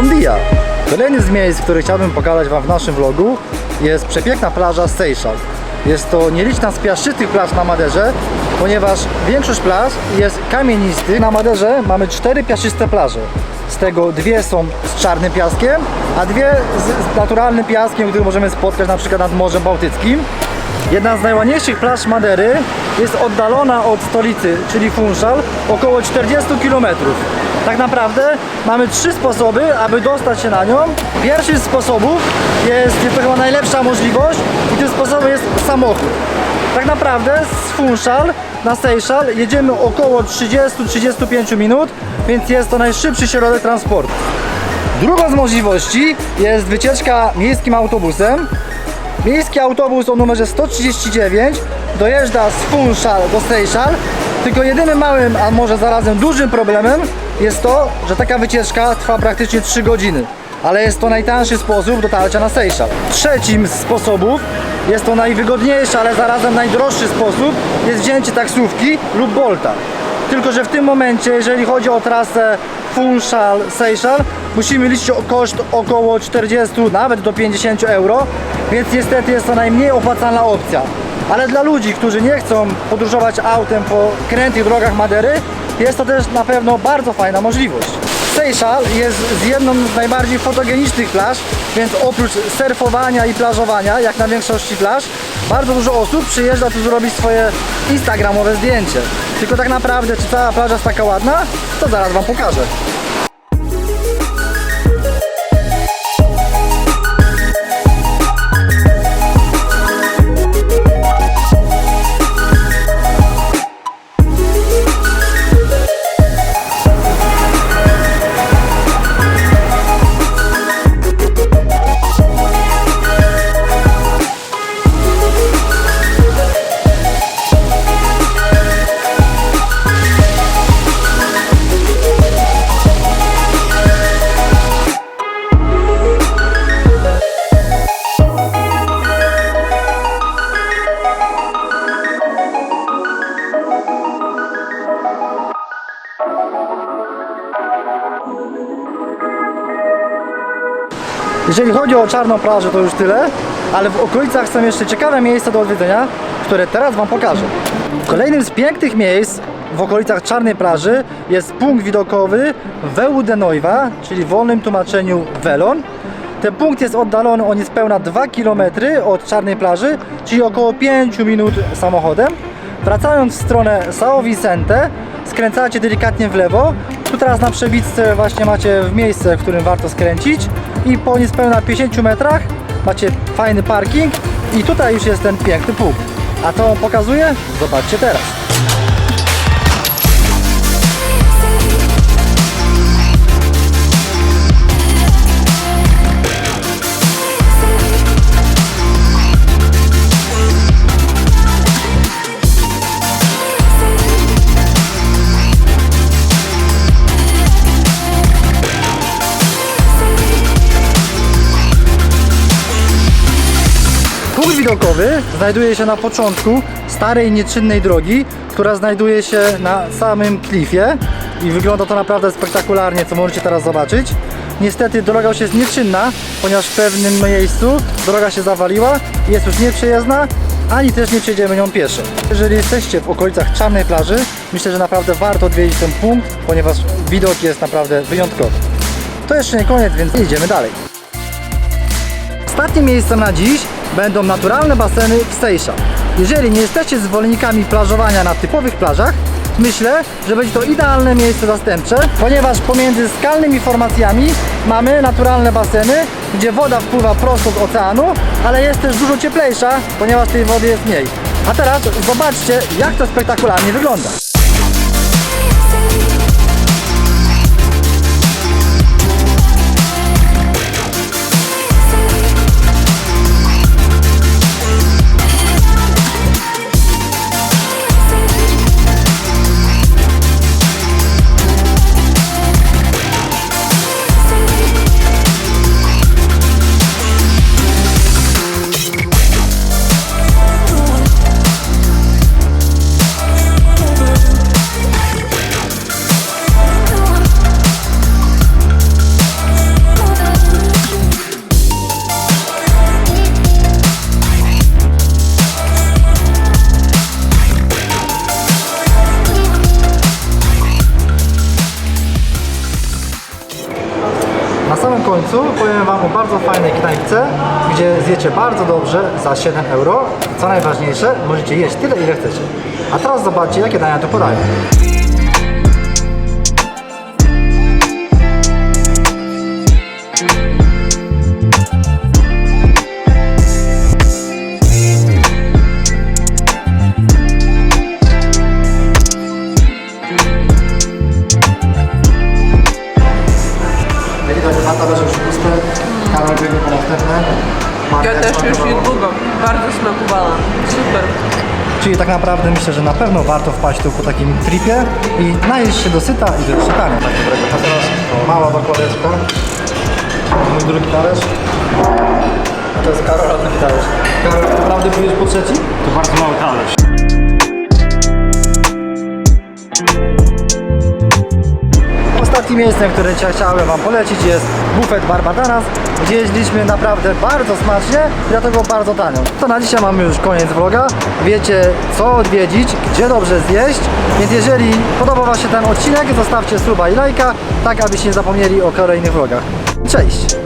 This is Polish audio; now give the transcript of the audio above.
Bon dia! Kolejny z miejsc, które chciałbym pokazać Wam w naszym vlogu jest przepiękna plaża Seychelles. Jest to nieliczna z piaszczystych plaż na Maderze, ponieważ większość plaż jest kamienistych. Na Maderze mamy cztery piaszczyste plaże. Z tego dwie są z czarnym piaskiem, a dwie z, naturalnym piaskiem, który możemy spotkać na przykład nad Morzem Bałtyckim. Jedna z najładniejszych plaż Madery jest oddalona od stolicy, czyli Funchal, około 40 km. Tak naprawdę mamy trzy sposoby, aby dostać się na nią. Pierwszy z sposobów jest, jest to chyba najlepsza możliwość i tym sposobem jest samochód. Tak naprawdę z Funchal na Seychelles jedziemy około 30-35 minut, więc jest to najszybszy środek transportu. Drugą z możliwości jest wycieczka miejskim autobusem. Miejski autobus o numerze 139 dojeżdża z Funchal do Seychelles, tylko jedynym małym, a może zarazem dużym problemem jest to, że taka wycieczka trwa praktycznie 3 godziny. Ale jest to najtańszy sposób dotarcia na Seychelles. Trzecim z sposobów jest to najwygodniejszy, ale zarazem najdroższy sposób jest wzięcie taksówki lub Bolta. Tylko, że w tym momencie, jeżeli chodzi o trasę Funchal Seychelles, musimy liczyć o koszt około 40, nawet do 50 euro, więc niestety jest to najmniej opłacalna opcja. Ale dla ludzi, którzy nie chcą podróżować autem po krętych drogach Madery, jest to też na pewno bardzo fajna możliwość. Seychelles jest z jedną z najbardziej fotogenicznych plaż, więc oprócz surfowania i plażowania, jak na większości plaż, bardzo dużo osób przyjeżdża tu zrobić swoje instagramowe zdjęcie. Tylko tak naprawdę, czy cała plaża jest taka ładna, to zaraz Wam pokażę. Jeżeli chodzi o czarną plażę, to już tyle, ale w okolicach są jeszcze ciekawe miejsca do odwiedzenia, które teraz Wam pokażę. Kolejnym z pięknych miejsc w okolicach czarnej plaży jest punkt widokowy Veu de Noiva, czyli w wolnym tłumaczeniu Welon. Ten punkt jest oddalony o niespełna 2 km od czarnej plaży, czyli około 5 minut samochodem. Wracając w stronę São Vicente, skręcacie delikatnie w lewo. Tu teraz na przebitce właśnie macie miejsce, w którym warto skręcić i po niespełna 50 metrach macie fajny parking i tutaj już jest ten piękny punkt. A co on pokazuje? Zobaczcie teraz. Punkt widokowy znajduje się na początku starej, nieczynnej drogi, która znajduje się na samym klifie i wygląda to naprawdę spektakularnie, co możecie teraz zobaczyć. Niestety droga już jest nieczynna, ponieważ w pewnym miejscu droga się zawaliła jest już nieprzejezdna, ani też nie przejdziemy nią pieszo. Jeżeli jesteście w okolicach Czarnej Plaży, myślę, że naprawdę warto odwiedzić ten punkt, ponieważ widok jest naprawdę wyjątkowy. To jeszcze nie koniec, więc idziemy dalej. Ostatnim miejscem na dziś będą naturalne baseny w. Jeżeli nie jesteście zwolennikami plażowania na typowych plażach, myślę, że będzie to idealne miejsce zastępcze, ponieważ pomiędzy skalnymi formacjami mamy naturalne baseny, gdzie woda wpływa prosto z oceanu, ale jest też dużo cieplejsza, ponieważ tej wody jest mniej. A teraz zobaczcie, jak to spektakularnie wygląda. Końcu powiem Wam o bardzo fajnej knajpce, gdzie zjecie bardzo dobrze za 7 euro. Co najważniejsze, możecie jeść tyle ile chcecie. A teraz zobaczcie jakie dania tu podają. Widać, dwa talerze już puste. Karol biegnie po następne. Ja też już smakowała. niedługo. Bardzo smakowała. Super. Czyli tak naprawdę myślę, że na pewno warto wpaść tu po takim tripie i najeść się dosyta i do czytania. Tak dobrego. A teraz mała dokładeczka. Mój drugi talerz. A to jest Karola drugi talerz. Karol, naprawdę pójdziesz po trzeci? To bardzo mały talerz. Ostatnim miejscem, które chciałem Wam polecić jest bufet Barbadanas, gdzie jedliśmy naprawdę bardzo smacznie i dlatego bardzo tanio. To na dzisiaj mamy już koniec vloga. Wiecie co odwiedzić, gdzie dobrze zjeść, więc jeżeli podobał Wam się ten odcinek, zostawcie suba i lajka, tak abyście nie zapomnieli o kolejnych vlogach. Cześć!